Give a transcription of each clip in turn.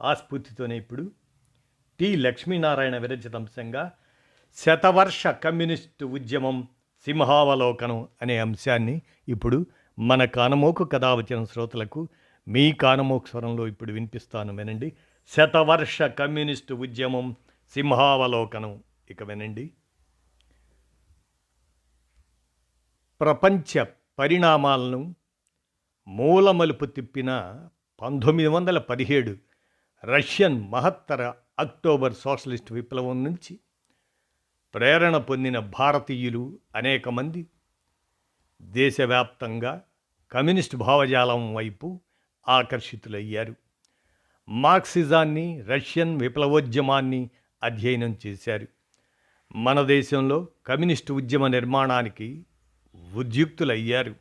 ఆస్ఫూర్తితోనే ఇప్పుడు టి లక్ష్మీనారాయణ విరచిత అంశంగా శతవర్ష కమ్యూనిస్టు ఉద్యమం సింహావలోకనం అనే అంశాన్ని ఇప్పుడు మన కానమోకు కథావచన వచ్చిన శ్రోతలకు మీ కానమోకు స్వరంలో ఇప్పుడు వినిపిస్తాను వినండి. శతవర్ష కమ్యూనిస్టు ఉద్యమం సింహావలోకనం. ఇక వినండి. ప్రపంచ పరిణామాలను మూలమలుపు తిప్పిన పంతొమ్మిది వందల పదిహేడు రష్యన్ మహత్తర అక్టోబర్ సోషలిస్ట్ విప్లవం నుంచి ప్రేరణ పొందిన భారతీయులు అనేక మంది దేశవ్యాప్తంగా కమ్యూనిస్ట్ భావజాలం వైపు ఆకర్షితులయ్యారు. మార్క్సిజాన్ని రష్యన్ విప్లవోద్యమాన్ని అధ్యయనం చేశారు. మన దేశంలో కమ్యూనిస్టు ఉద్యమ నిర్మాణానికి ఉద్యుక్తులయ్యారు.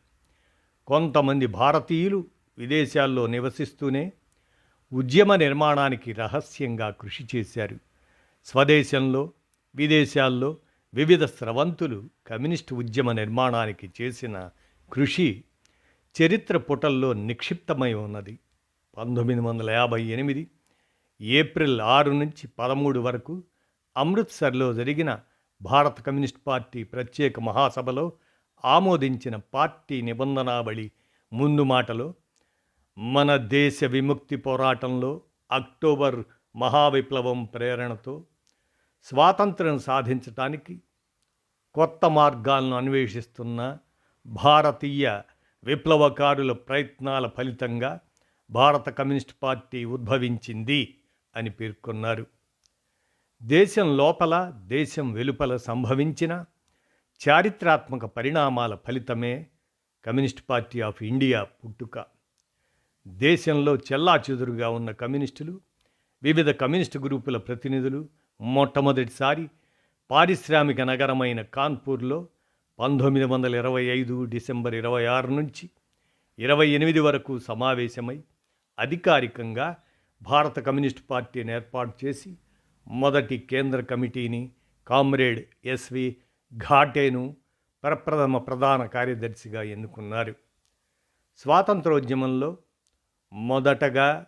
కొంతమంది భారతీయులు విదేశాల్లో నివసిస్తూనే ఉద్యమ నిర్మాణానికి రహస్యంగా కృషి చేశారు. స్వదేశంలో విదేశాల్లో వివిధ స్రవంతులు కమ్యూనిస్టు ఉద్యమ నిర్మాణానికి చేసిన కృషి చరిత్ర పుటల్లో నిక్షిప్తమై ఉన్నది. పంతొమ్మిది వందల యాభై ఎనిమిది ఏప్రిల్ ఆరు నుంచి పదమూడు వరకు అమృత్సర్లో జరిగిన భారత కమ్యూనిస్ట్ పార్టీ ప్రత్యేక మహాసభలో ఆమోదించిన పార్టీ నిబంధనావళి ముందు మాటలో మన దేశ విముక్తి పోరాటంలో అక్టోబర్ మహావిప్లవం ప్రేరణతో స్వాతంత్రం సాధించటానికి కొత్త మార్గాలను అన్వేషిస్తున్న భారతీయ విప్లవకారుల ప్రయత్నాల ఫలితంగా భారత కమ్యూనిస్ట్ పార్టీ ఉద్భవించింది అని పేర్కొన్నారు. దేశం లోపల దేశం వెలుపల సంభవించిన చారిత్రాత్మక పరిణామాల ఫలితమే కమ్యూనిస్ట్ పార్టీ ఆఫ్ ఇండియా పుట్టుక. దేశంలో చెల్లాచెదురుగా ఉన్న కమ్యూనిస్టులు వివిధ కమ్యూనిస్టు గ్రూపుల ప్రతినిధులు మొట్టమొదటిసారి పారిశ్రామిక నగరమైన కాన్పూర్లో పంతొమ్మిది వందల ఇరవై ఐదు డిసెంబర్ ఇరవై ఆరు నుంచి ఇరవై ఎనిమిది వరకు సమావేశమై అధికారికంగా భారత కమ్యూనిస్ట్ పార్టీని ఏర్పాటు చేసి మొదటి కేంద్ర కమిటీని కామ్రేడ్ ఎస్వి ఘాటేను ప్రప్రథమ ప్రధాన కార్యదర్శిగా ఎన్నుకున్నారు. స్వాతంత్రోద్యమంలో మొదటగా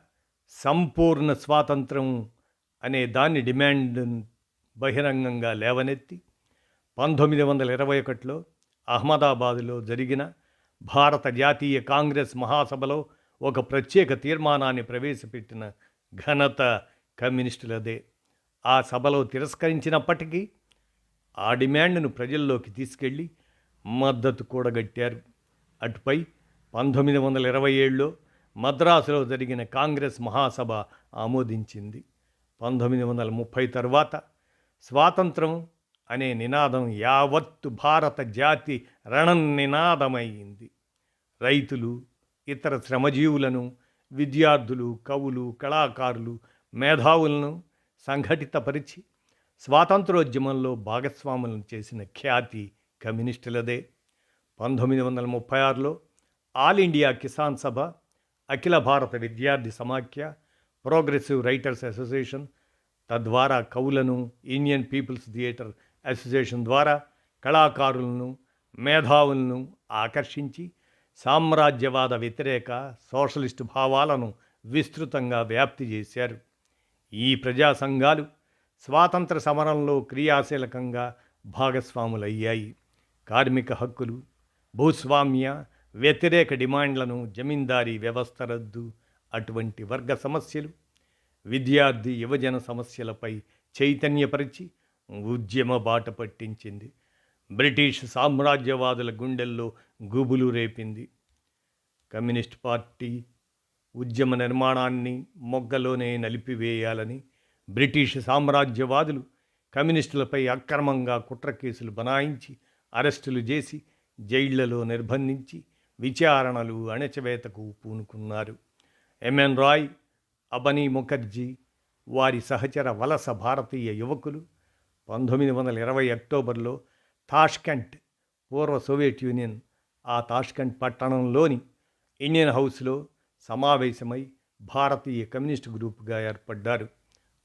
సంపూర్ణ స్వాతంత్రం అనే దాన్ని డిమాండ్ బహిరంగంగా లేవనెత్తి పంతొమ్మిది వందల ఇరవై ఒకటిలో అహ్మదాబాదులో జరిగిన భారత జాతీయ కాంగ్రెస్ మహాసభలో ఒక ప్రత్యేక తీర్మానాన్ని ప్రవేశపెట్టిన ఘనత కమ్యూనిస్టులదే. ఆ సభలో తిరస్కరించినప్పటికీ ఆ డిమాండ్ను ప్రజల్లోకి తీసుకెళ్ళి మద్దతు కూడగట్టారు. అటుపై పంతొమ్మిది వందల ఇరవై ఏడులో మద్రాసులో జరిగిన కాంగ్రెస్ మహాసభ ఆమోదించింది. పంతొమ్మిది వందల ముప్పై తర్వాత స్వాతంత్రం అనే నినాదం యావత్తు భారత జాతి రణం నినాదమైంది రైతులు ఇతర శ్రమజీవులను విద్యార్థులు కవులు కళాకారులు మేధావులను సంఘటితపరిచి స్వాతంత్రోద్యమంలో భాగస్వాములను చేసిన ఖ్యాతి కమ్యూనిస్టులదే. పంతొమ్మిది వందల ముప్పై ఆరులో ఆల్ ఇండియా కిసాన్ సభ అఖిల భారత విద్యార్థి సమాఖ్య ప్రోగ్రెసివ్ రైటర్స్ అసోసియేషన్ తద్వారా కవులను ఇండియన్ పీపుల్స్ థియేటర్ అసోసియేషన్ ద్వారా కళాకారులను మేధావులను ఆకర్షించి సామ్రాజ్యవాద వ్యతిరేక సోషలిస్టు భావాలను విస్తృతంగా వ్యాప్తి చేశారు. ఈ ప్రజా సంఘాలు స్వాతంత్ర సమరంలో క్రియాశీలకంగా భాగస్వాములయ్యాయి. కార్మిక హక్కులు భూస్వామ్య వ్యతిరేక డిమాండ్లను జమీందారీ వ్యవస్థ రద్దు అటువంటి వర్గ సమస్యలు విద్యార్థి యువజన సమస్యలపై చైతన్యపరిచి ఉద్యమ బాట పట్టించింది. బ్రిటిష్ సామ్రాజ్యవాదుల గుండెల్లో గుబులు రేపింది. కమ్యూనిస్ట్ పార్టీ ఉద్యమ నిర్మాణాన్ని మొగ్గలోనే నలిపివేయాలని బ్రిటిష్ సామ్రాజ్యవాదులు కమ్యూనిస్టులపై అక్రమంగా కుట్ర కేసులు బనాయించి అరెస్టులు చేసి జైళ్ళలో నిర్బంధించి విచారణలు అణచివేతకు పూనుకున్నారు. ఎంఎన్ రాయ్ అబనీ ముఖర్జీ వారి సహచర వలస భారతీయ యువకులు పంతొమ్మిది వందల ఇరవై అక్టోబర్లో తాష్కెంట్ పూర్వ సోవియట్ యూనియన్ ఆ తాష్కెంట్ పట్టణంలోని ఇండియన్ హౌస్లో సమావేశమై భారతీయ కమ్యూనిస్ట్ గ్రూప్గా ఏర్పడ్డారు.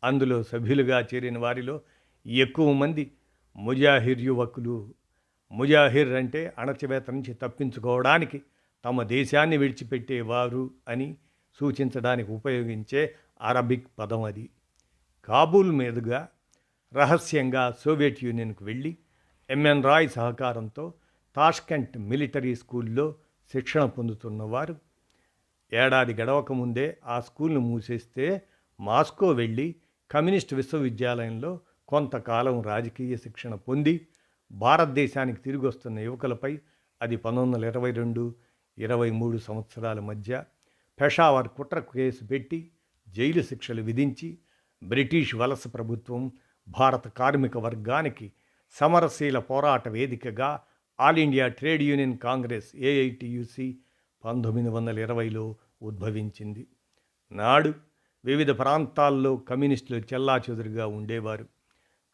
అందులో సభ్యులుగా చేరిన వారిలో ఎక్కువ మంది ముజాహిర్ యువకులు ముజాహిర్ అంటే అణచివేత నుంచి తప్పించుకోవడానికి తమ దేశాన్ని విడిచిపెట్టేవారు అని సూచించడానికి ఉపయోగించే అరబిక్ పదం అది. కాబూల్ మీదుగా రహస్యంగా సోవియట్ యూనియన్కు వెళ్ళి ఎంఎన్ రాయ్ సహకారంతో తాష్కెంట్ మిలిటరీ స్కూల్లో శిక్షణ పొందుతున్నవారు. ఏడాది గడవక ముందే ఆ స్కూల్ను మూసేస్తే మాస్కో వెళ్ళి కమ్యూనిస్ట్ విశ్వవిద్యాలయంలో కొంతకాలం రాజకీయ శిక్షణ పొంది భారతదేశానికి తిరిగి వస్తున్న యువకులపై అది పంతొమ్మిది వందల ఇరవై రెండు ఇరవై మూడు సంవత్సరాల మధ్య పెషావర్ కుట్ర కేసు పెట్టి జైలు శిక్షలు విధించి బ్రిటిష్ వలస ప్రభుత్వం భారత కార్మిక వర్గానికి సమరశీల పోరాట వేదికగా All India Trade Union Congress AITUC పంతొమ్మిది వందల ఇరవైలో ఉద్భవించింది. నాడు వివిధ ప్రాంతాల్లో కమ్యూనిస్టులు చెల్లాచెదురుగా ఉండేవారు.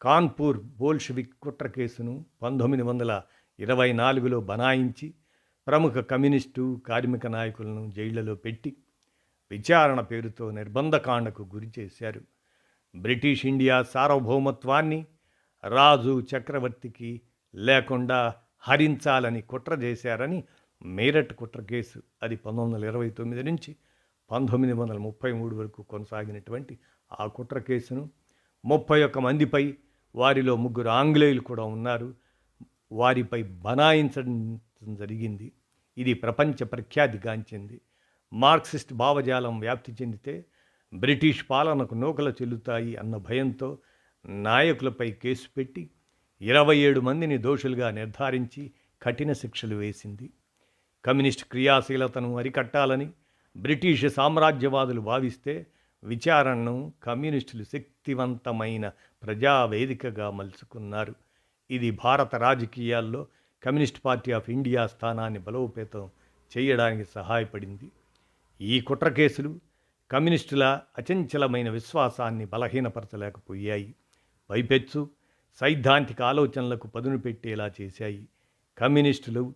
కాన్పూర్ బోల్షవిక్ కుట్ర కేసును పంతొమ్మిది వందల ఇరవై నాలుగులో బనాయించి ప్రముఖ కమ్యూనిస్టు కార్మిక నాయకులను జైళ్ళలో పెట్టి విచారణ పేరుతో నిర్బంధకాండకు గురి చేశారు. బ్రిటిష్ ఇండియా సార్వభౌమత్వాన్ని రాజు చక్రవర్తికి లేకుండా హరించాలని కుట్ర చేశారని మేరట్ కుట్ర కేసు అది పంతొమ్మిది వందల ఇరవై తొమ్మిది నుంచి పంతొమ్మిది వందల ముప్పై మూడు వరకు కొనసాగినటువంటి ఆ కుట్ర కేసును ముప్పై ఒక్క మందిపై వారిలో ముగ్గురు ఆంగ్లేయులు కూడా ఉన్నారు. వారిపై బనాయించడం జరిగింది. ఇది ప్రపంచ ప్రఖ్యాతిగాంచింది మార్క్సిస్ట్ భావజాలం వ్యాప్తి చెందితే బ్రిటిష్ పాలనకు నూకలు చెల్లుతాయి అన్న భయంతో నాయకులపై కేసు పెట్టి ఇరవై ఏడు మందిని దోషులుగా నిర్ధారించి కఠిన శిక్షలు వేసింది. కమ్యూనిస్ట్ క్రియాశీలతను అరికట్టాలని బ్రిటిష్ సామ్రాజ్యవాదులు భావిస్తే విచారణను కమ్యూనిస్టులు శక్తివంతమైన ప్రజావేదికగా మలుచుకున్నారు. ఇది భారత రాజకీయాల్లో కమ్యూనిస్ట్ పార్టీ ఆఫ్ ఇండియా స్థానాన్ని బలోపేతం చేయడానికి సహాయపడింది. ఈ కుట్ర కేసులు కమ్యూనిస్టుల అచంచలమైన విశ్వాసాన్ని బలహీనపరచలేకపోయాయి. పైపెచ్చు సైద్ధాంతిక ఆలోచనలకు పదును పెట్టేలా చేశాయి. కమ్యూనిస్టులు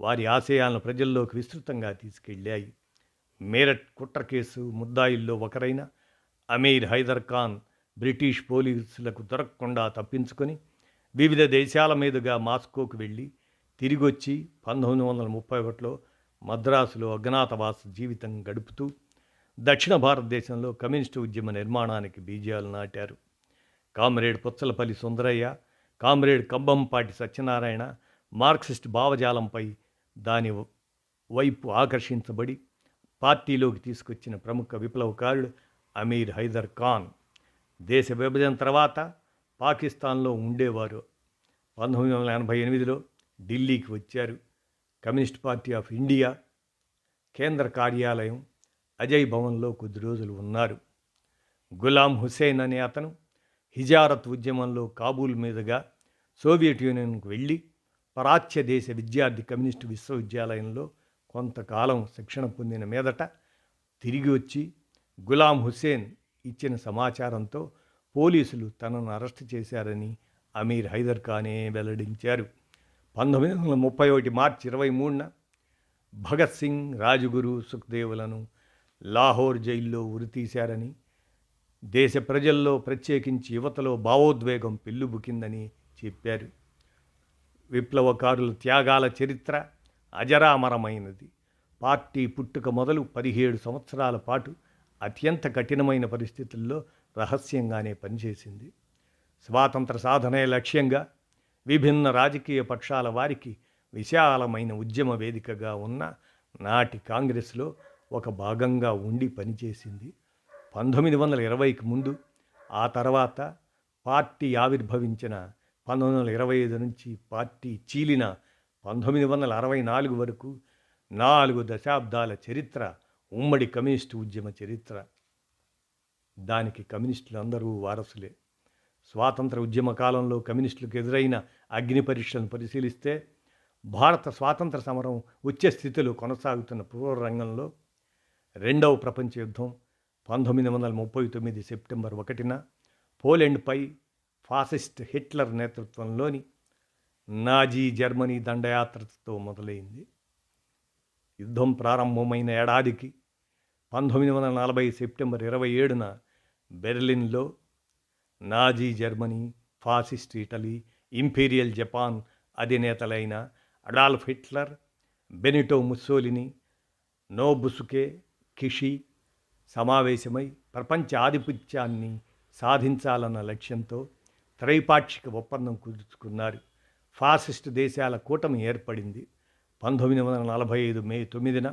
వారి ఆశయాలను ప్రజల్లోకి విస్తృతంగా తీసుకెళ్ళాయి. మేరట్ కుట్ర కేసు ముద్దాయిల్లో ఒకరైన అమీర్ హైదర్ ఖాన్ బ్రిటిష్ పోలీసులకు దొరకకుండా తప్పించుకొని వివిధ దేశాల మీదుగా మాస్కోకు వెళ్ళి తిరిగొచ్చి పంతొమ్మిది వందల ముప్పై ఒకటిలో మద్రాసులో అజ్ఞాతవాస జీవితం గడుపుతూ దక్షిణ భారతదేశంలో కమ్యూనిస్టు ఉద్యమ నిర్మాణానికి బీజాలు నాటారు. Comrade Puchalapalli Sundarayya comrade Kambampati Satyanarayana Marxist భావజాలంపై దాని వైపు ఆకర్షించబడి పార్టీలోకి తీసుకొచ్చిన ప్రముఖ విప్లవకారుడు అమీర్ హైదర్ ఖాన్. దేశ విభజన తర్వాత పాకిస్తాన్లో ఉండేవారు. పంతొమ్మిది వందల ఎనభై ఎనిమిదిలో ఢిల్లీకి వచ్చారు. కమ్యూనిస్ట్ పార్టీ ఆఫ్ ఇండియా కేంద్ర కార్యాలయం అజయ్ భవన్లో కొద్ది రోజులు ఉన్నారు. గులాం హుసేన్ అనే అతను హిజారత్ ఉద్యమంలో కాబూల్ మీదుగా సోవియట్ యూనియన్కు వెళ్ళి పరాచ్య దేశ విద్యార్థి కమ్యూనిస్టు విశ్వవిద్యాలయంలో కొంతకాలం శిక్షణ పొందిన మీదట తిరిగి వచ్చి గులాం హుస్సేన్ ఇచ్చిన సమాచారంతో పోలీసులు తనను అరెస్ట్ చేశారని అమీర్ హైదర్ ఖానే వెల్లడించారు. పంతొమ్మిది వందల ముప్పై ఒకటి మార్చి ఇరవై మూడున భగత్ సింగ్ రాజగురు సుఖ్దేవులను లాహోర్ జైల్లో ఉరితీశారని దేశ ప్రజల్లో ప్రత్యేకించి యువతలో భావోద్వేగం పెళ్ళుబుకిందని చెప్పారు. విప్లవకారుల త్యాగాల చరిత్ర అజరామరమైనది. పార్టీ పుట్టుక మొదలు పదిహేడు సంవత్సరాల పాటు అత్యంత కఠినమైన పరిస్థితుల్లో రహస్యంగానే పనిచేసింది. స్వాతంత్ర సాధనే లక్ష్యంగా విభిన్న రాజకీయ పక్షాల వారికి విశాలమైన ఉద్యమ వేదికగా ఉన్న నాటి కాంగ్రెస్లో ఒక భాగంగా ఉండి పనిచేసింది. పంతొమ్మిది వందల ఇరవైకి ముందు ఆ తర్వాత పార్టీ ఆవిర్భవించిన పంతొమ్మిది వందల ఇరవై ఐదు నుంచి పార్టీ చీలిన పంతొమ్మిది వందల అరవై నాలుగు వరకు నాలుగు దశాబ్దాల చరిత్ర ఉమ్మడి కమ్యూనిస్టు ఉద్యమ చరిత్ర. దానికి కమ్యూనిస్టులు అందరూ వారసులే. స్వాతంత్ర ఉద్యమ కాలంలో కమ్యూనిస్టులకు ఎదురైన అగ్ని పరీక్షలను పరిశీలిస్తే భారత స్వాతంత్ర సమరం వచ్చే స్థితిలో కొనసాగుతున్న పూర్వ రంగంలో రెండవ ప్రపంచ యుద్ధం పంతొమ్మిది వందల ముప్పై తొమ్మిది సెప్టెంబర్ ఒకటిన పోలెండ్పై ఫాసిస్ట్ హిట్లర్ నేతృత్వంలోని నాజీ జర్మనీ దండయాత్రతో మొదలైంది. యుద్ధం ప్రారంభమైన ఏడాదికి పంతొమ్మిది వందల నలభై సెప్టెంబర్ ఇరవై ఏడున బెర్లిన్లో Nazi Germany fascist Italy imperial Japan అధినేతలైన Adolf Hitler Benito Mussolini Nobusuke Kishi సమావేశమై ప్రపంచ ఆధిపత్యాన్ని సాధించాలన్న లక్ష్యంతో త్రైపాక్షిక ఒప్పందం కుదుర్చుకున్నారు. ఫాసిస్ట్ దేశాల కూటమి ఏర్పడింది పంతొమ్మిది వందల నలభై ఐదు మే తొమ్మిదిన.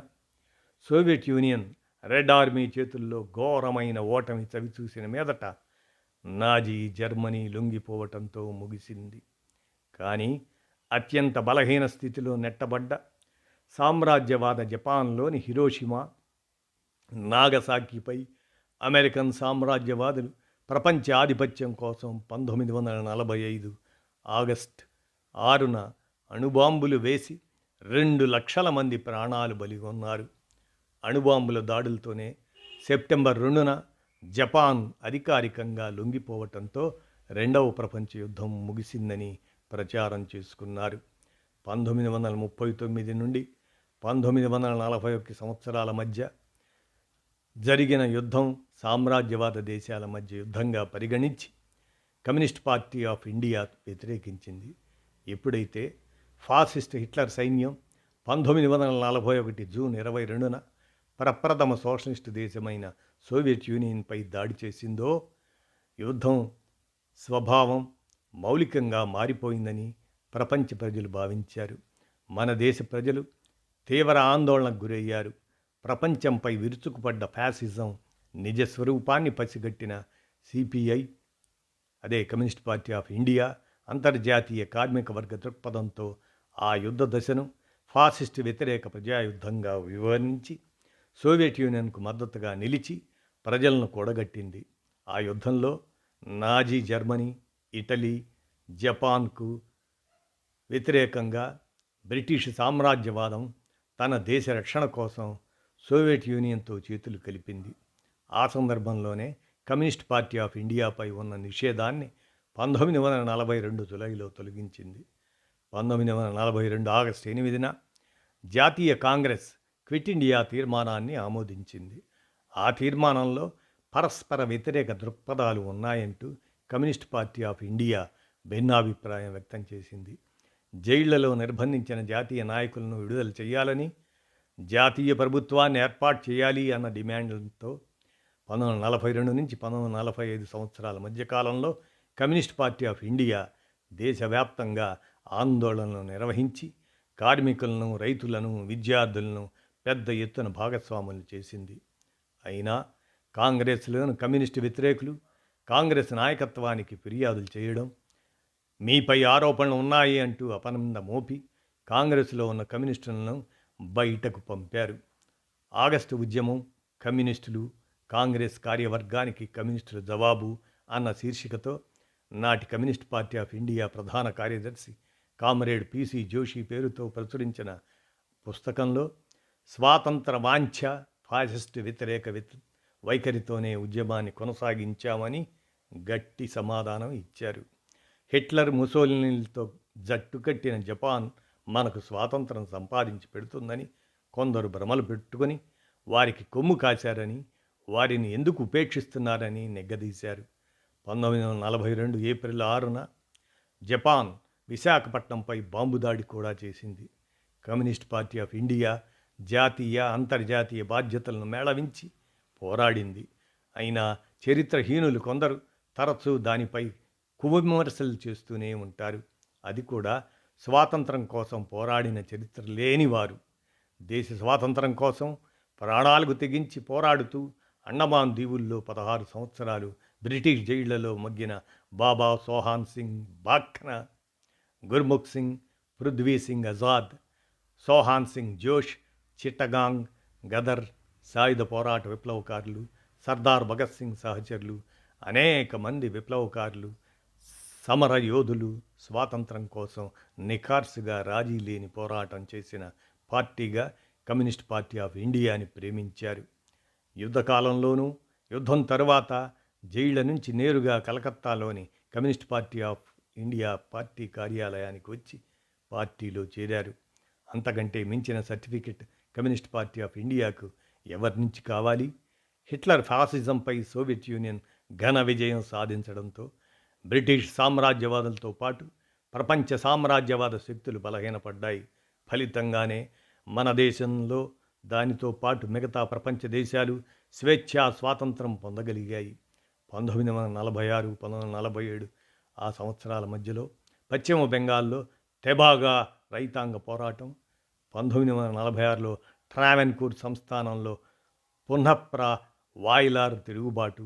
సోవియట్ యూనియన్ రెడ్ ఆర్మీ చేతుల్లో ఘోరమైన ఓటమి చవిచూసిన మీదట నాజీ జర్మనీ లొంగిపోవటంతో ముగిసింది. కానీ అత్యంత బలహీన స్థితిలో నెట్టబడ్డ సామ్రాజ్యవాద జపాన్లోని హిరోషిమా నాగసాకిపై అమెరికన్ సామ్రాజ్యవాదులు ప్రపంచ ఆధిపత్యం కోసం పంతొమ్మిది వందల నలభై ఐదు ఆగస్ట్ ఆరున అణుబాంబులు వేసి రెండు లక్షల మంది ప్రాణాలు బలిగొన్నారు. అణుబాంబుల దాడులతోనే సెప్టెంబర్ రెండున జపాన్ అధికారికంగా లొంగిపోవటంతో రెండవ ప్రపంచ యుద్ధం ముగిసిందని ప్రచారం చేసుకున్నారు. పంతొమ్మిది వందల ముప్పై తొమ్మిది నుండి పంతొమ్మిది వందల నలభై ఒకటి సంవత్సరాల మధ్య జరిగిన యుద్ధం సామ్రాజ్యవాద దేశాల మధ్య యుద్ధంగా పరిగణించి కమ్యూనిస్ట్ పార్టీ ఆఫ్ ఇండియా వ్యతిరేకించింది. ఎప్పుడైతే ఫాసిస్ట్ హిట్లర్ సైన్యం పంతొమ్మిది వందల నలభై ఒకటి జూన్ ఇరవై రెండున ప్రప్రథమ సోషలిస్ట్ దేశమైన సోవియట్ యూనియన్పై దాడి చేసిందో యుద్ధం స్వభావం మౌలికంగా మారిపోయిందని ప్రపంచ ప్రజలు భావించారు. మన దేశ ప్రజలు తీవ్ర ఆందోళనకు గురయ్యారు. ప్రపంచంపై విరుచుకుపడ్డ ఫ్యాసిజం నిజ స్వరూపాన్ని పసిగట్టిన సిపిఐ అదే కమ్యూనిస్ట్ పార్టీ ఆఫ్ ఇండియా అంతర్జాతీయ కార్మిక వర్గ దృక్పథంతో ఆ యుద్ధ దశను ఫాసిస్ట్ వ్యతిరేక ప్రజాయుద్ధంగా వివరించి సోవియట్ యూనియన్కు మద్దతుగా నిలిచి ప్రజలను కూడగట్టింది. ఆ యుద్ధంలో నాజీ జర్మనీ ఇటలీ జపాన్కు వ్యతిరేకంగా బ్రిటిష్ సామ్రాజ్యవాదం తన దేశ రక్షణ కోసం సోవియట్ యూనియన్తో చేతులు కలిపింది. ఆ సందర్భంలోనే కమ్యూనిస్ట్ పార్టీ ఆఫ్ ఇండియాపై ఉన్న నిషేధాన్ని పంతొమ్మిది వందల నలభై రెండు జులైలో తొలగించింది. పంతొమ్మిది వందల నలభై రెండు ఆగస్టు ఎనిమిదిన జాతీయ కాంగ్రెస్ క్విట్ ఇండియా తీర్మానాన్ని ఆమోదించింది. ఆ తీర్మానంలో పరస్పర వ్యతిరేక దృక్పథాలు ఉన్నాయంటూ కమ్యూనిస్ట్ పార్టీ ఆఫ్ ఇండియా భిన్నాభిప్రాయం వ్యక్తం చేసింది. జైళ్ళలో నిర్బంధించిన జాతీయ నాయకులను విడుదల చేయాలని జాతీయ ప్రభుత్వాన్ని ఏర్పాటు చేయాలి అన్న డిమాండ్లతో పంతొమ్మిది వందల నలభై రెండు నుంచి పంతొమ్మిది వందల నలభై ఐదు సంవత్సరాల మధ్యకాలంలో కమ్యూనిస్ట్ పార్టీ ఆఫ్ ఇండియా దేశవ్యాప్తంగా ఆందోళనలు నిర్వహించి కార్మికులను రైతులను విద్యార్థులను పెద్ద ఎత్తున భాగస్వాములు చేసింది. అయినా కాంగ్రెస్లోని కమ్యూనిస్టు వ్యతిరేకులు కాంగ్రెస్ నాయకత్వానికి ఫిర్యాదులు చేయడం మీపై ఆరోపణలు ఉన్నాయి అంటూ అపనంద మోపి కాంగ్రెస్లో ఉన్న కమ్యూనిస్టులను బయటకు పంపారు. ఆగస్టు ఉద్యమం కమ్యూనిస్టులు కాంగ్రెస్ కార్యవర్గానికి కమ్యూనిస్టుల జవాబు అన్న శీర్షికతో నాటి కమ్యూనిస్ట్ పార్టీ ఆఫ్ ఇండియా ప్రధాన కార్యదర్శి కామ్రేడ్ పిసి జోషి పేరుతో ప్రచురించిన పుస్తకంలో స్వాతంత్ర వాంఛ ఫాసిస్ట్ వ్యతిరేక వైఖరితోనే ఉద్యమాన్ని కొనసాగించామని గట్టి సమాధానం ఇచ్చారు. హిట్లర్ ముసోలినీలతో జట్టు కట్టిన జపాన్ మనకు స్వాతంత్రం సంపాదించి పెడుతుందని కొందరు భ్రమలు పెట్టుకొని వారికి కొమ్ము కాశారని వారిని ఎందుకు ఉపేక్షిస్తున్నారని నెగ్గదీశారు. పంతొమ్మిది వందల నలభై రెండు ఏప్రిల్ ఆరున జపాన్ విశాఖపట్నంపై బాంబు దాడి కూడా చేసింది. కమ్యూనిస్ట్ పార్టీ ఆఫ్ ఇండియా జాతీయ అంతర్జాతీయ బాధ్యతలను మేళవించి పోరాడింది. అయినా చరిత్రహీనులు కొందరు తరచూ దానిపై కువిమర్శలు చేస్తూనే ఉంటారు. అది కూడా స్వాతంత్రం కోసం పోరాడిన చరిత్ర లేనివారు. దేశ స్వాతంత్రం కోసం ప్రాణాలకు తెగించి పోరాడుతూ అండమాన్ దీవుల్లో పదహారు సంవత్సరాలు బ్రిటిష్ జైళ్ళలో మగ్గిన బాబా సోహాన్ సింగ్ బాఖ్నా గుర్ముఖ్ సింగ్ పృథ్వీ సింగ్ ఆజాద్ సోహాన్ సింగ్ జోష్ చిట్టగాంగ్ గదర్ సాయుధ పోరాట విప్లవకారులు సర్దార్ భగత్ సింగ్ సహచరులు అనేక మంది విప్లవకారులు సమర యోధులు స్వాతంత్రం కోసం నిఖార్సుగా రాజీ లేని పోరాటం చేసిన పార్టీగా కమ్యూనిస్ట్ పార్టీ ఆఫ్ ఇండియాని ప్రేమించారు. యుద్ధకాలంలోనూ యుద్ధం తరువాత జైళ్ళ నుంచి నేరుగా కలకత్తాలోని communist party of India party కార్యాలయానికి వచ్చి పార్టీలో చేరారు. అంతకంటే మించిన సర్టిఫికెట్ కమ్యూనిస్ట్ పార్టీ ఆఫ్ ఇండియాకు ఎవరి నుంచి కావాలి? హిట్లర్ ఫాసిజంపై సోవియట్ యూనియన్ ఘన విజయం సాధించడంతో బ్రిటిష్ సామ్రాజ్యవాదులతో పాటు ప్రపంచ సామ్రాజ్యవాద శక్తులు బలహీనపడ్డాయి. ఫలితంగానే మన దేశంలో దానితో పాటు మిగతా ప్రపంచ దేశాలు స్వేచ్ఛా స్వాతంత్రం పొందగలిగాయి. పంతొమ్మిది వందల నలభై ఆరు పంతొమ్మిది వందల నలభై ఏడు ఆ సంవత్సరాల మధ్యలో పశ్చిమ బెంగాల్లో తెబాగా రైతాంగ పోరాటం పంతొమ్మిది వందల నలభై ఆరులో ట్రావెన్కూర్ సంస్థానంలో పునఃప్ర వాయిలార్ తిరుగుబాటు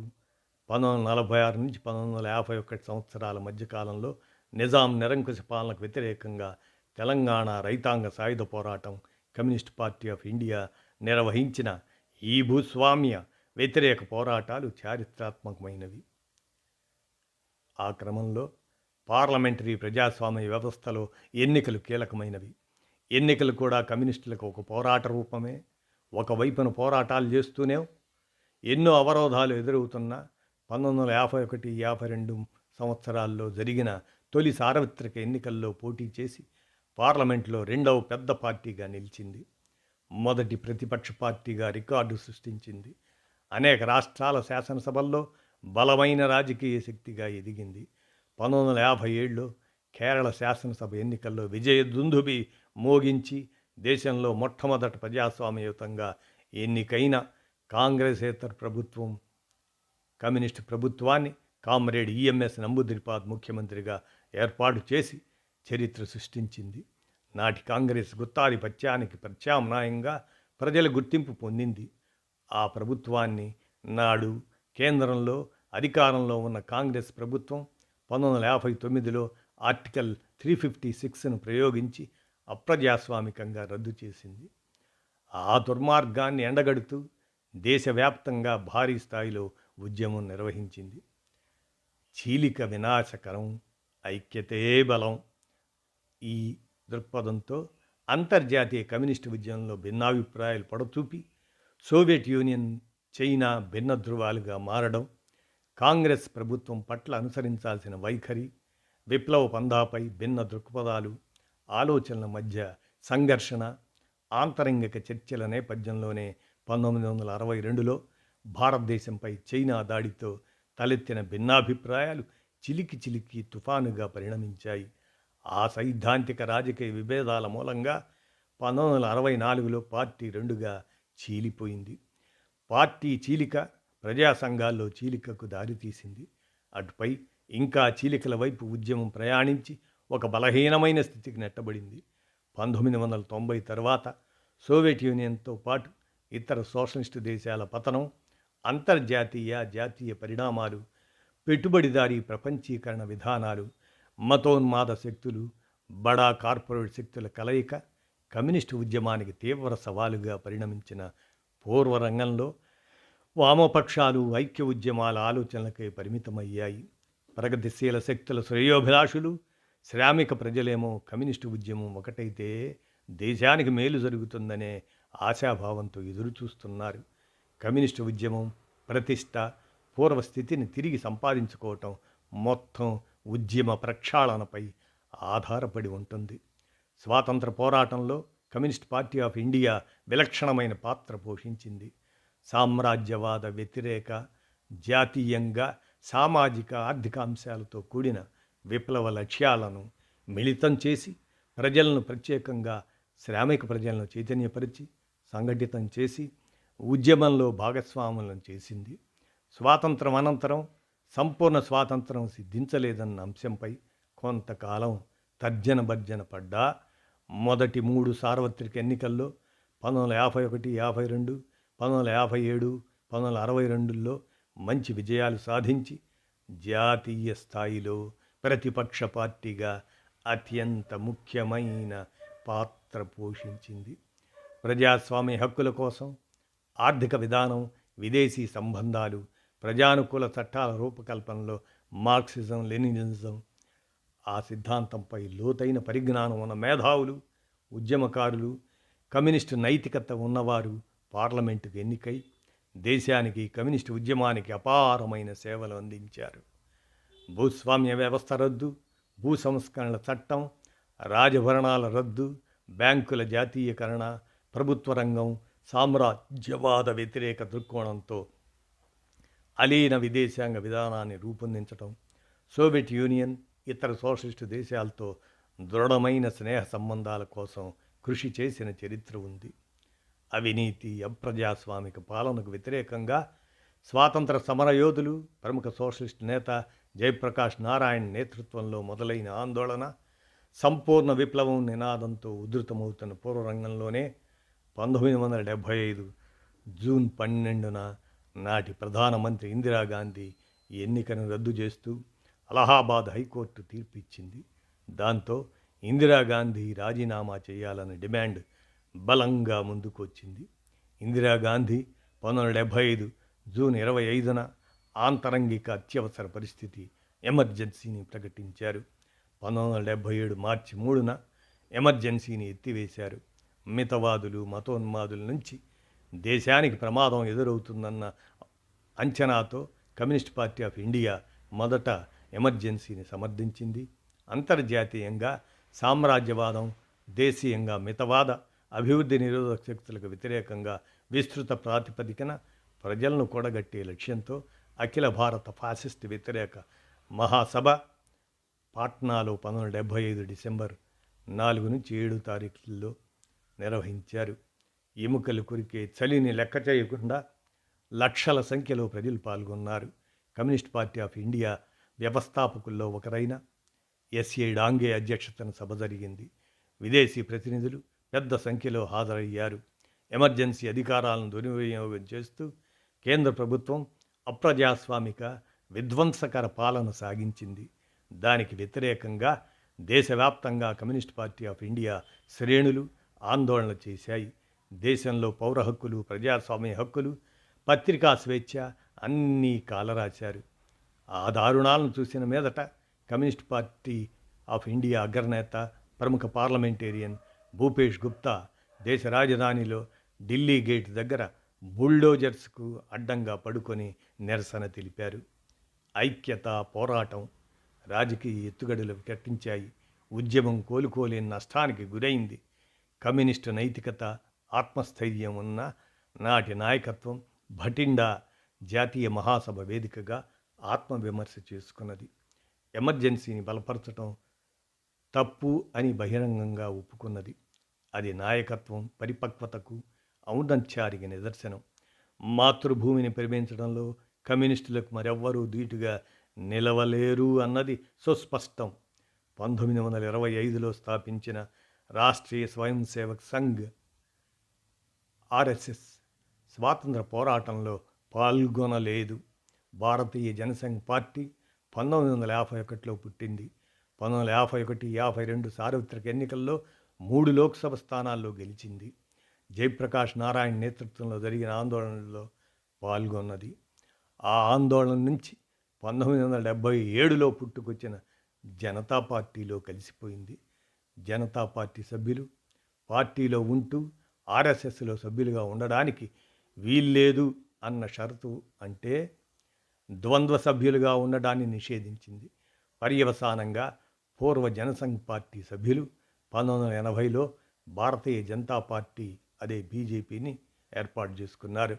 పంతొమ్మిది వందల నలభై ఆరు నుంచి పంతొమ్మిది వందల యాభై ఒకటి సంవత్సరాల మధ్యకాలంలో నిజాం నిరంకుశ పాలనకు వ్యతిరేకంగా తెలంగాణ రైతాంగ సాయుధ పోరాటం కమ్యూనిస్ట్ పార్టీ ఆఫ్ ఇండియా నిర్వహించిన ఈ భూస్వామ్య వ్యతిరేక పోరాటాలు చారిత్రాత్మకమైనవి. ఆ క్రమంలో పార్లమెంటరీ ప్రజాస్వామ్య వ్యవస్థలో ఎన్నికలు కీలకమైనవి. ఎన్నికలు కూడా కమ్యూనిస్టులకు ఒక పోరాట రూపమే. ఒకవైపున పోరాటాలు చేస్తూనే ఎన్నో అవరోధాలు ఎదురవుతున్నా పంతొమ్మిది వందల యాభై ఒకటి యాభై రెండు సంవత్సరాల్లో జరిగిన తొలి సార్వత్రిక ఎన్నికల్లో పోటీ చేసి పార్లమెంట్లో రెండవ పెద్ద పార్టీగా నిలిచింది. మొదటి ప్రతిపక్ష పార్టీగా రికార్డు సృష్టించింది. అనేక రాష్ట్రాల శాసనసభల్లో బలమైన రాజకీయ శక్తిగా ఎదిగింది. పంతొమ్మిది వందల యాభై ఏడులో కేరళ శాసనసభ ఎన్నికల్లో విజయ దుందుబి మోగించి దేశంలో మొట్టమొదట ప్రజాస్వామ్యయుతంగా ఎన్నికైన కాంగ్రెసేతర ప్రభుత్వం కమ్యూనిస్టు ప్రభుత్వాన్ని కామ్రేడ్ ఈఎంఎస్ నంబుద్రిపాద్ ముఖ్యమంత్రిగా ఏర్పాటు చేసి చరిత్ర సృష్టించింది. నాటి కాంగ్రెస్ గుత్తాధిపత్యానికి ప్రత్యామ్నాయంగా ప్రజల గుర్తింపు పొందింది. ఆ ప్రభుత్వాన్ని నాడు కేంద్రంలో అధికారంలో ఉన్న కాంగ్రెస్ ప్రభుత్వం పంతొమ్మిది వందల యాభై తొమ్మిదిలో ఆర్టికల్ త్రీ ఫిఫ్టీ సిక్స్ను ప్రయోగించి అప్రజాస్వామికంగా రద్దు చేసింది. ఆ దుర్మార్గాన్ని ఎండగడుతూ దేశవ్యాప్తంగా భారీ స్థాయిలో ఉద్యమం నిర్వహించింది. చీలిక వినాశకరం ఐక్యతే బలం ఈ దృక్పథంతో అంతర్జాతీయ కమ్యూనిస్టు ఉద్యమంలో భిన్నాభిప్రాయాలు పడచూపి సోవియట్ యూనియన్ చైనా భిన్న ధృవాలుగా మారడం కాంగ్రెస్ ప్రభుత్వం పట్ల అనుసరించాల్సిన వైఖరి విప్లవ పందాపై భిన్న దృక్పథాలు ఆలోచనల మధ్య సంఘర్షణ ఆంతరంగిక చర్చల నేపథ్యంలోనే పంతొమ్మిది వందల అరవై రెండులో భారతదేశంపై చైనా దాడితో తలెత్తిన భిన్నాభిప్రాయాలు చిలికి చిలికి తుఫానుగా పరిణమించాయి. ఆ సైద్ధాంతిక రాజకీయ విభేదాల మూలంగా పంతొమ్మిది వందల అరవై నాలుగులో పార్టీ రెండుగా చీలిపోయింది. పార్టీ చీలిక ప్రజా సంఘాల్లో చీలికకు దారితీసింది అటుపై ఇంకా చీలికల వైపు ఉద్యమం ప్రయాణించి ఒక బలహీనమైన స్థితికి నెట్టబడింది. పంతొమ్మిది వందల తొంభై తర్వాత సోవియట్ యూనియన్తో పాటు ఇతర సోషలిస్టు దేశాల పతనం అంతర్జాతీయ జాతీయ పరిణామాలు పెట్టుబడిదారీ ప్రపంచీకరణ విధానాలు మతోన్మాద శక్తులు బడా కార్పొరేట్ శక్తుల కలయిక కమ్యూనిస్టు ఉద్యమానికి తీవ్ర సవాలుగా పరిణమించిన పూర్వరంగంలో వామపక్షాలు ఐక్య ఉద్యమాల ఆలోచనలకే పరిమితమయ్యాయి. ప్రగతిశీల శక్తుల శ్రేయోభిలాషులు శ్రామిక ప్రజలేమో కమ్యూనిస్టు ఉద్యమం ఒకటైతే దేశానికి మేలు జరుగుతుందనే ఆశాభావంతో ఎదురుచూస్తున్నారు. కమ్యూనిస్టు ఉద్యమం ప్రతిష్ట పూర్వస్థితిని తిరిగి సంపాదించుకోవటం మొత్తం ఉద్యమ ప్రక్షాళనపై ఆధారపడి ఉంటుంది. స్వాతంత్ర పోరాటంలో కమ్యూనిస్ట్ పార్టీ ఆఫ్ ఇండియా విలక్షణమైన పాత్ర పోషించింది. సామ్రాజ్యవాద వ్యతిరేక జాతీయంగా సామాజిక ఆర్థిక అంశాలతో కూడిన విప్లవ లక్ష్యాలను మిళితం చేసి ప్రజలను ప్రత్యేకంగా శ్రామిక ప్రజలను చైతన్యపరిచి సంఘటితం చేసి ఉద్యమంలో భాగస్వాములను చేసింది. స్వాతంత్రం అనంతరం సంపూర్ణ స్వాతంత్రం సిద్ధించలేదన్న అంశంపై కొంతకాలం తర్జన భర్జన పడ్డా మొదటి మూడు సార్వత్రిక ఎన్నికల్లో పంతొమ్మిది వందల యాభై ఒకటి యాభై రెండు పంతొమ్మిది వందల యాభై ఏడు పంతొమ్మిది వందల అరవై రెండులో మంచి విజయాలు సాధించి జాతీయ స్థాయిలో ప్రతిపక్ష పార్టీగా అత్యంత ముఖ్యమైన పాత్ర పోషించింది. ప్రజాస్వామ్య హక్కుల కోసం ఆర్థిక విధానం విదేశీ సంబంధాలు ప్రజానుకూల చట్టాల రూపకల్పనలో మార్క్సిజం లెనినిజం ఆ సిద్ధాంతంపై లోతైన పరిజ్ఞానం ఉన్న మేధావులు ఉద్యమకారులు కమ్యూనిస్టు నైతికత ఉన్నవారు పార్లమెంటుకు ఎన్నికై దేశానికి కమ్యూనిస్టు ఉద్యమానికి అపారమైన సేవలు అందించారు. భూస్వామ్య వ్యవస్థ రద్దు భూ సంస్కరణల చట్టం రాజభరణాల రద్దు బ్యాంకుల జాతీయకరణ ప్రభుత్వ రంగం సామ్రాజ్యవాద వ్యతిరేక దృక్కోణంతో అలీన విదేశాంగ విధానాన్ని రూపొందించటం సోవియట్ యూనియన్ ఇతర సోషలిస్టు దేశాలతో దృఢమైన స్నేహ సంబంధాల కోసం కృషి చేసిన చరిత్ర ఉంది. అవినీతి అప్రజాస్వామిక పాలనకు వ్యతిరేకంగా స్వాతంత్ర సమరయోధులు ప్రముఖ సోషలిస్ట్ నేత జయప్రకాష్ నారాయణ్ నేతృత్వంలో మొదలైన ఆందోళన సంపూర్ణ విప్లవం నినాదంతో ఉధృతమవుతున్న పూర్వరంగంలోనే పంతొమ్మిది వందల డెబ్భై ఐదు జూన్ పన్నెండున నాటి ప్రధానమంత్రి ఇందిరాగాంధీ ఎన్నికను రద్దు చేస్తూ అలహాబాద్ హైకోర్టు తీర్పిచ్చింది. దాంతో ఇందిరాగాంధీ రాజీనామా చేయాలన్న డిమాండ్ బలంగా ముందుకొచ్చింది. ఇందిరాగాంధీ పంతొమ్మిది వందల డెబ్భై ఐదు జూన్ ఇరవై ఐదున ఆంతరంగిక అత్యవసర పరిస్థితి ఎమర్జెన్సీని ప్రకటించారు. పంతొమ్మిది వందల డెబ్భై ఏడు మార్చి మూడున ఎమర్జెన్సీని ఎత్తివేశారు. మితవాదులు మతోన్మాదుల నుంచి దేశానికి ప్రమాదం ఎదురవుతుందన్న అంచనాతో కమ్యూనిస్ట్ పార్టీ ఆఫ్ ఇండియా మొదట ఎమర్జెన్సీని సమర్థించింది. అంతర్జాతీయంగా సామ్రాజ్యవాదం దేశీయంగా మితవాద అభివృద్ధి నిరోధక శక్తులకు వ్యతిరేకంగా విస్తృత ప్రాతిపదికన ప్రజలను కూడగట్టే లక్ష్యంతో అఖిల భారత ఫాసిస్ట్ వ్యతిరేక మహాసభ పాట్నాలో పంతొమ్మిది డెబ్భై ఐదు డిసెంబర్ నాలుగు నుంచి ఏడు తారీఖుల్లో నిర్వహించారు. ఎముకలు కొరికే చలిని లెక్క చేయకుండా లక్షల సంఖ్యలో ప్రజలు పాల్గొన్నారు. కమ్యూనిస్ట్ పార్టీ ఆఫ్ ఇండియా వ్యవస్థాపకుల్లో ఒకరైన ఎస్ఏ డాంగే అధ్యక్షతన సభ జరిగింది. విదేశీ ప్రతినిధులు పెద్ద సంఖ్యలో హాజరయ్యారు. ఎమర్జెన్సీ అధికారాలను దుర్వినియోగం చేస్తూ కేంద్ర ప్రభుత్వం అప్రజాస్వామిక విధ్వంసకర పాలన సాగించింది. దానికి వ్యతిరేకంగా దేశవ్యాప్తంగా కమ్యూనిస్ట్ పార్టీ ఆఫ్ ఇండియా శ్రేణులు ఆందోళన చేశాయి. దేశంలో పౌర హక్కులు ప్రజాస్వామ్య హక్కులు పత్రికా స్వేచ్ఛ అన్నీ కాలరాశారు. ఆ దారుణాలను చూసిన మీదట కమ్యూనిస్ట్ పార్టీ ఆఫ్ ఇండియా అగ్రనేత ప్రముఖ పార్లమెంటేరియన్ భూపేష్ గుప్తా దేశ రాజధానిలో ఢిల్లీ గేట్ దగ్గర బుల్డోజర్స్కు అడ్డంగా పడుకొని నిరసన తెలిపారు. ఐక్యత పోరాటం రాజకీయ ఎత్తుగడలు కట్టించాయి. ఉద్యమం కోలుకోలేని నష్టానికి గురైంది. కమ్యూనిస్టు నైతికత ఆత్మస్థైర్యం ఉన్న నాటి నాయకత్వం భటిండా జాతీయ మహాసభ వేదికగా ఆత్మవిమర్శ చేసుకున్నది. ఎమర్జెన్సీని బలపరచడం తప్పు అని బహిరంగంగా ఒప్పుకున్నది. అది నాయకత్వం పరిపక్వతకు ఔదంత్యానికి నిదర్శనం. మాతృభూమిని ప్రేమించడంలో కమ్యూనిస్టులకు మరెవ్వరూ ధీటుగా నిలవలేరు అన్నది సుస్పష్టం. పంతొమ్మిది వందల ఇరవై ఐదులో స్థాపించిన రాష్ట్రీయ స్వయం సేవక్ సంఘ్ ఆర్ఎస్ఎస్ స్వాతంత్ర పోరాటంలో పాల్గొనలేదు. భారతీయ జనసంఘ్ పార్టీ పంతొమ్మిది వందల యాభై ఒకటిలో పుట్టింది. పంతొమ్మిది వందల యాభై ఒకటి యాభై రెండు సార్వత్రిక ఎన్నికల్లో మూడు లోక్సభ స్థానాల్లో గెలిచింది. జయప్రకాష్ నారాయణ నేతృత్వంలో జరిగిన ఆందోళనలో పాల్గొన్నది. ఆ ఆందోళన నుంచి పంతొమ్మిది వందల డెబ్భై ఏడులో పుట్టుకొచ్చిన జనతా పార్టీలో కలిసిపోయింది. జనతా పార్టీ సభ్యులు పార్టీలో ఉంటూ ఆర్ఎస్ఎస్లో సభ్యులుగా ఉండడానికి వీల్లేదు అన్న షరతు అంటే ద్వంద్వ సభ్యులుగా ఉండడాన్ని నిషేధించింది. పర్యవసానంగా పూర్వ జనసంఘ్ పార్టీ సభ్యులు పంతొమ్మిది వందల ఎనభైలో భారతీయ జనతా పార్టీ అదే బీజేపీని ఏర్పాటు చేసుకున్నారు.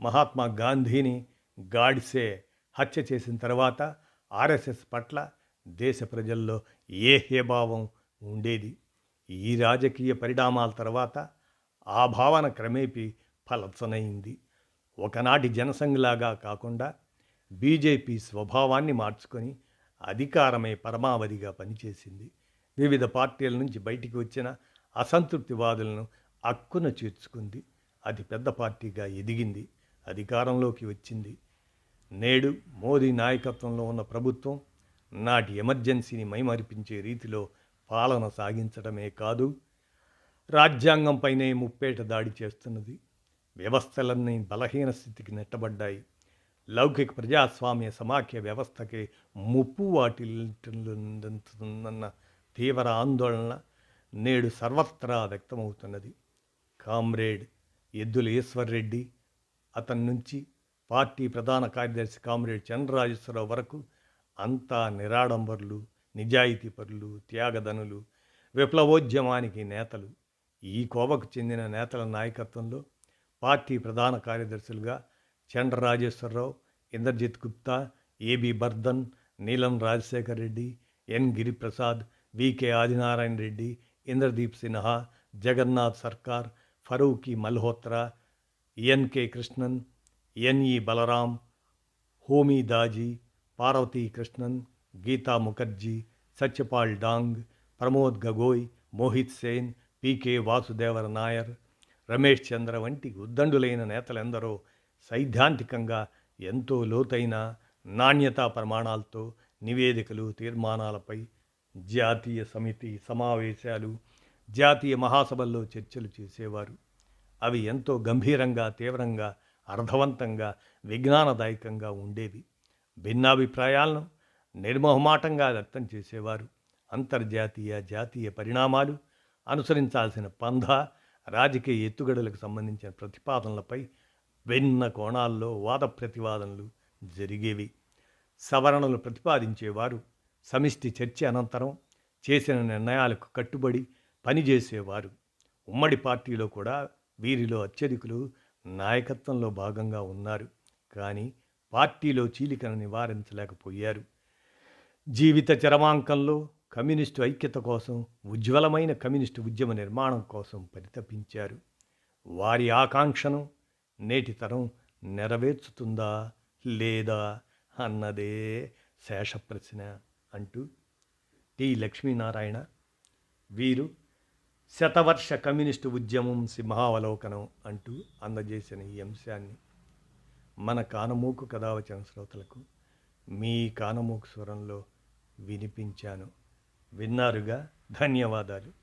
మహాత్మా గాంధీని గాడ్సే హత్య చేసిన తర్వాత ఆర్ఎస్ఎస్ పట్ల దేశ ప్రజల్లో ఏ హేభావం ఉండేది? ఈ రాజకీయ పరిణామాల తర్వాత ఆ భావన క్రమేపీ ఫలత్సనైంది ఒకనాటి జనసంఘలాగా కాకుండా బీజేపీ స్వభావాన్ని మార్చుకొని అధికారమే పరమావధిగా పనిచేసింది. వివిధ పార్టీల నుంచి బయటికి వచ్చిన అసంతృప్తివాదులను అక్కున చేర్చుకుంది. అది పెద్ద పార్టీగా ఎదిగింది. అధికారంలోకి వచ్చింది. నేడు మోదీ నాయకత్వంలో ఉన్న ప్రభుత్వం నాటి ఎమర్జెన్సీని మైమరిపించే రీతిలో పాలన సాగించడమే కాదు రాజ్యాంగంపైనే ముప్పేట దాడి చేస్తున్నది. వ్యవస్థలన్నీ బలహీన స్థితికి నెట్టబడ్డాయి. లౌకిక ప్రజాస్వామ్య సమాఖ్య వ్యవస్థకి ముప్పు వాటిల్లుతుందన్న తీవ్ర ఆందోళన నేడు సర్వత్రా వ్యక్తమవుతున్నది. కామ్రేడ్ ఎద్దుల ఈశ్వర్రెడ్డి అతని నుంచి పార్టీ ప్రధాన కార్యదర్శి కామ్రేడ్ చంద్రరాజేశ్వరరావు వరకు అంతా నిరాడంబరులు నిజాయితీపరులు త్యాగధనులు విప్లవోద్యమానికి నేతలు. ఈ కోవకు చెందిన నేతల నాయకత్వంలో పార్టీ ప్రధాన కార్యదర్శులుగా Chandra Rajeswara Rao Indrajit Gupta A B Bardhan Neelam Rajasekhar Reddy N Giriprasad V K Adinarayana Reddy Indradeep Sinha Jagannath Sarkar Farooqui Malhotra N K Krishnan N E Balaram Homi Daji Parvathi Krishnan Geeta Mukherjee Satyapal Dang Pramod Gogoi Mohit Sen P K Vasudevan Nair Ramesh Chandra వంటి ఉద్దండులైన నేతలెందరో సైద్ధాంతికంగా ఎంతో లోతైన నాణ్యతా ప్రమాణాలతో నివేదికలు తీర్మానాలపై జాతీయ సమితి సమావేశాలు జాతీయ మహాసభల్లో చర్చలు చేసేవారు. అవి ఎంతో గంభీరంగా తీవ్రంగా అర్థవంతంగా విజ్ఞానదాయకంగా ఉండేవి. భిన్నాభిప్రాయాలను నిర్మోహమాటంగా వ్యక్తం చేసేవారు. అంతర్జాతీయ జాతీయ పరిణామాలు అనుసరించాల్సిన పంధ రాజకీయ ఎత్తుగడలకు సంబంధించిన ప్రతిపాదనలపై విభిన్న కోణాల్లో వాద ప్రతివాదనలు జరిగేవి. సవరణలు ప్రతిపాదించేవారు సమిష్టి చర్చ అనంతరం చేసిన నిర్ణయాలకు కట్టుబడి పనిచేసేవారు ఉమ్మడి పార్టీలో కూడా వీరిలో అత్యధికులు నాయకత్వంలో భాగంగా ఉన్నారు. కానీ పార్టీలో చీలికను నివారించలేకపోయారు. జీవిత చరమాంకంలో కమ్యూనిస్టు ఐక్యత కోసం ఉజ్వలమైన కమ్యూనిస్టు ఉద్యమ నిర్మాణం కోసం పరితపించారు. వారి ఆకాంక్షను నేటి తరం నెరవేర్చుతుందా లేదా అన్నదే శేష ప్రశ్న అంటూ టి. లక్ష్మీనారాయణ వీరు శతవర్ష కమ్యూనిస్టు ఉద్యమం సింహావలోకనం అంటూ అందజేసిన ఈ అంశాన్ని. మన కానమూకు కథావచన శ్రోతలకు మీ కానమూకు స్వరంలో వినిపించాను. విన్నారుగా? ధన్యవాదాలు.